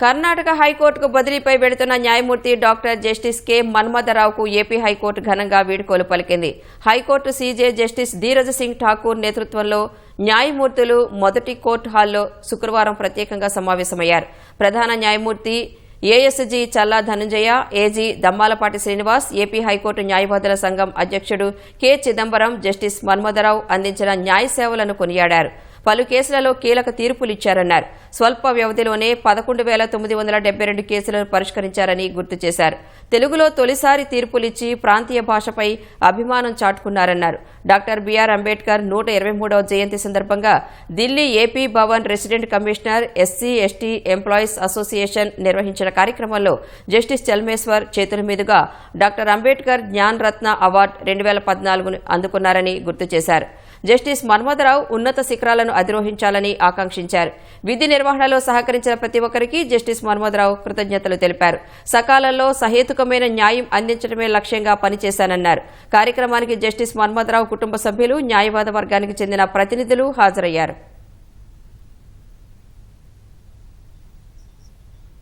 కర్ణాటక హైకోర్టుకు బదిలీపై వెళుతున్న న్యాయమూర్తి డాక్టర్ జస్టిస్ కె మన్మథరావుకు ఏపీ హైకోర్టు ఘనంగా వీడ్కోలు పలికింది. High court CJ justice Dhiraj Singh Thakur నేతృత్వంలో న్యాయమూర్తులు మొదటి కోర్టు హాల్లో శుక్రవారం ప్రత్యేకంగా సమావేశమయ్యారు. ప్రధాన న్యాయమూర్తి ASG Challa Dhananjaya AG Dammalapati Srinivas AP high court న్యాయవాదుల సంఘం అధ్యక్షుడు కె చిదంబరం జస్టిస్ మన్మథరావు అందించిన న్యాయ సేవలను కొనియాడారు. పలు కేసులలో కీలక తీర్పులిచ్చారన్నారు స్వల్ప వ్యవధిలోనే పదకొండు వేల తొమ్మిది వందల డెబ్బై రెండు కేసులను పరిష్కరించారని గుర్తు చేశారు. తెలుగులో తొలిసారి తీర్పులిచ్చి ప్రాంతీయ భాషపై అభిమానం చాటుకున్నారన్నారు. డాక్టర్ బిఆర్ అంబేద్కర్ నూట ఇరవై మూడవ జయంతి సందర్భంగా Delhi AP Bhavan resident commissioner SC ST employees association నిర్వహించిన కార్యక్రమంలో జస్టిస్ చల్మేశ్వర్ చేతుల మీదుగా డాక్టర్ అంబేద్కర్ జ్ఞాన్ రత్న అవార్డు రెండు వేల పద్నాలుగును అందుకున్నారని గుర్తు చేశారు. జస్టిస్ మన్మథరావు ఉన్నత శిఖరాలను అధిరోహించాలని ఆకాంక్షించారు. విధి నిర్వహణలో సహకరించిన ప్రతి ఒక్కరికి జస్టిస్ మన్మథరావు కృతజ్ఞతలు తెలిపారు. సకాలంలో సహేతుకమైన న్యాయం అందించడమే లక్ష్యంగా పనిచేశానన్నారు. కార్యక్రమానికి జస్టిస్ మన్మథరావు కుటుంబ సభ్యులు న్యాయవాద వర్గానికి చెందిన ప్రతినిధులు హాజరయ్యారు.